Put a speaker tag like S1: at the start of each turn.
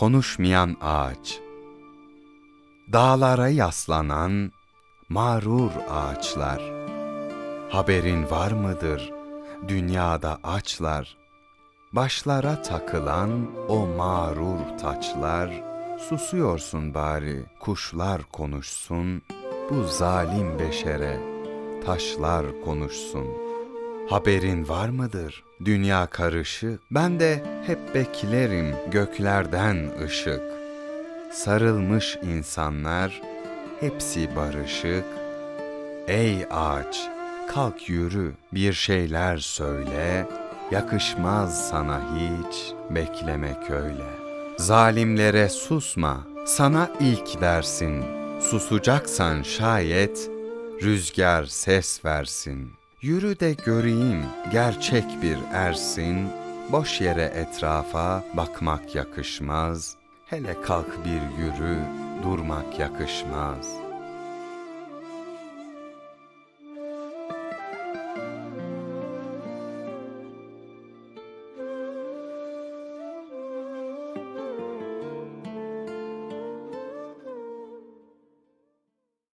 S1: konuşmayan ağaç. Dağlara yaslanan mağrur ağaçlar. Haberin var mıdır dünyada açlar? Başlara takılan o mağrur taçlar, susuyorsun bari kuşlar konuşsun, bu zalim beşere taşlar konuşsun. Haberin var mıdır? Dünya karışık, ben de hep beklerim göklerden ışık. Sarılmış insanlar, hepsi barışık. Ey ağaç, kalk yürü, bir şeyler söyle. Yakışmaz sana hiç beklemek öyle. Zalimlere susma, sana ilk dersin. Susacaksan şayet, rüzgar ses versin. Yürü de göreyim, gerçek bir ersin. Boş yere etrafa bakmak yakışmaz. Hele kalk bir yürü, durmak yakışmaz.''